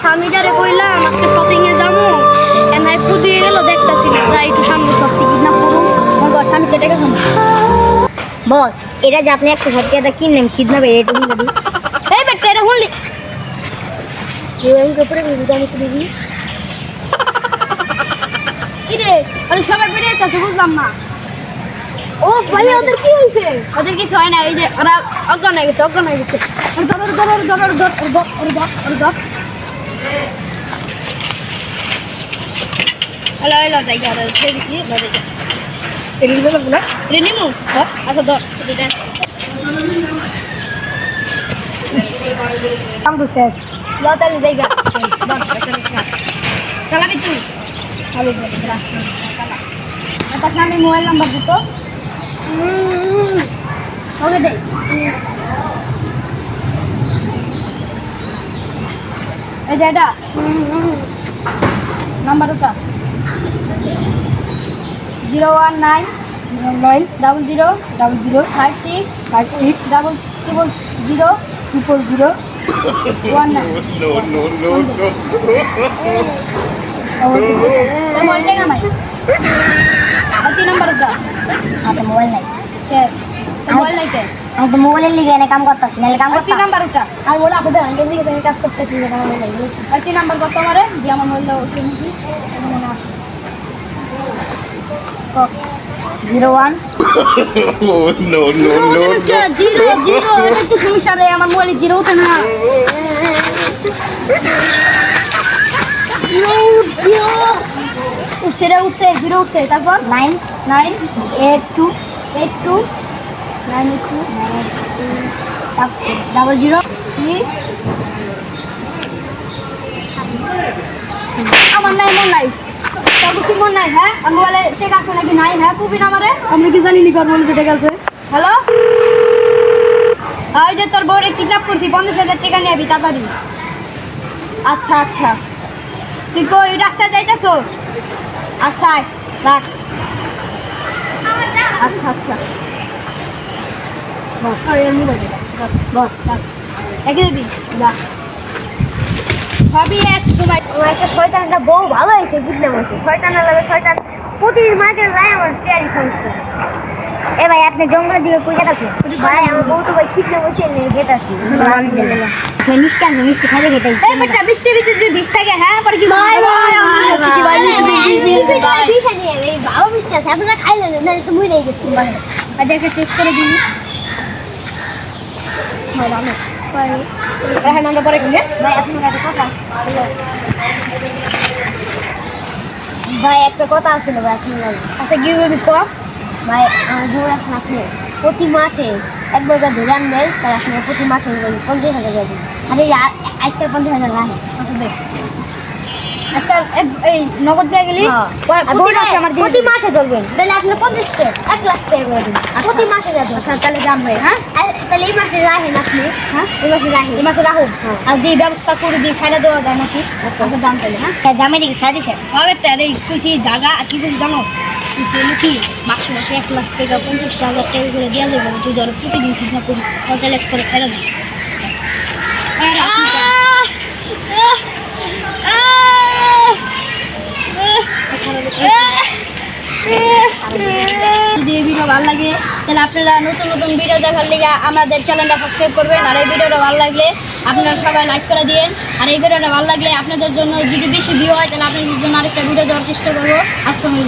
স্বামীটারে কইলাম আজকে শপিং এ যাব এমআই কুদিয়ে গেল দেখতাছি না যাই একটু সামনে সব টিকিট না করুন আমার স্বামীকে ডেকে খাব বস এটা যে আপনি একশো ষাট টাকা কিনলেন কিডন্যাপে এটা কিন্তু দিই এই বেটা এটা শুনলি আমি কাপড়ে ভিডিওটা আমি করে দিই কি রে আরে সবাই বেরিয়ে যাচ্ছে বুঝলাম না। ও ভাই ওদের কি হয়েছে ওদের কিছু হয় না এই যে ওরা অজ্ঞান হয়ে গেছে অজ্ঞান হয়ে গেছে। ধর, ধর, ধর, ধর, ধর, ধর, ধর। ধরে। যা এটা দিতে পারব না রে নিমু ধর, আচ্ছা ধর এটা কাম তো শেষ লতালি জায়গা ধর এটা নিস না চালাবি তুই চালু কর রাখ চালা তার সামনে মোবাইল নাম্বার দিত ওকে দে এই যে এটা নাম্বার ওটা। Zero one nine nine. Double zero double zero. Five six five six. Double triple zero triple zero. One nine. No, no, no, no. Mobile নাই তিন নাম্বার ওটা? আমার মোবাইল নাই। মোবাইল আমি তো মোবাইলের লিগে এনে কাম করতেছি নাহলে কাম করতাম। নাম্বার ওটা? আমি বলে আপনাদের আঙ্কেল দিকে আমি কাজ করতেছি যে আমার মোবাইল আর তিন নাম্বার কত আমারে মোবাইল দাও ওকে নাকি zero one? no, no, no, no. Zero zero এটা তো সমস্যা রে আমার মোবাইলে জিরো ওঠে না। Zero zero. উঠছে রে উঠছে জিরো উঠছে তারপর? Nine? Nine? Eight two? Eight two? Nine double zero আমার নাই মন নাই। কি মন নাই হ্যাঁ আর মোবাইলে টেক আছে নাকি? নাই হ্যাঁ পুবিন আমারে আপনি কি জানি নিকার বলে ঠিক আছে? হ্যালো ওই যে তোর বউরে কিডন্যাপ করছি পঞ্চাশ হাজার টাকা নিয়ে আবি তাড়াতাড়ি আচ্ছা আচ্ছা। তুই কই ওই রাস্তায় যাইতেছোস আচ্ছা রাখ আচ্ছা আচ্ছা। বস ওই এর মোবাইল দে, রাখ, বস রাখ একে দিবি রাখ সবই এক সময় আমার একটা শয়তানটা বউ ভালো হয়েছে হ্যাঁ খাইলেন হ্যাঁ ভাই একটা কথা আছিল ভাই আপনার লাগে আচ্ছা কি বলবি তো ভাই আমার এখন আপনি প্রতি মাসে একবার করে ধরে আনবেন তাই আপনার প্রতি মাসে পঞ্চাশ হাজার আর আজকাল পঞ্চাশ হাজার লাগে কত দেখ আজকাল এ- এই নগদ দিয়ে গেলি প্রতি মাসে আমার দিয়ে প্রতি দিবি। মাসে ধরবেন তাহলে আপনার পঞ্চাশ টাকা এক লাখ টাকা করে দিন প্রতি মাসে যাবেন আচ্ছা তাহলে দাম হ্যাঁ? তাহলে এই মাসে রাখেন আপনি? হ্যাঁ? এই মাসে রাখেন এই মাসে রাখুন হ্যাঁ। আর যে ব্যবস্থা করে দেওয়া যায় নাকি? আচ্ছা। দাম তাহলে হ্যাঁ? জামাই দিকে সাদিছেন হবে এই খুশি জায়গা আর কি খুশি জানো? কি মাসে মাসে এক লাখ টাকা পঞ্চাশ হাজার টাকা করে দেওয়া যাবে যদি প্রতিদিন ঠিক না করি তাহলে করে ছেড়ে দিই যদি এই ভিডিও ভালো লাগে, তাহলে আপনারা নতুন নতুন ভিডিও দেখার লিগে আমাদের চ্যানেলটা সাবস্ক্রাইব করবেন। আর এই ভিডিওটা ভালো লাগলে আপনারা সবাই লাইক করে দিন আর এই ভিডিওটা ভালো লাগলে আপনাদের জন্য যদি বেশি ভিউ হয়, তাহলে আপনাদের জন্য আরেকটা ভিডিও দেওয়ার চেষ্টা করব। আসসালামু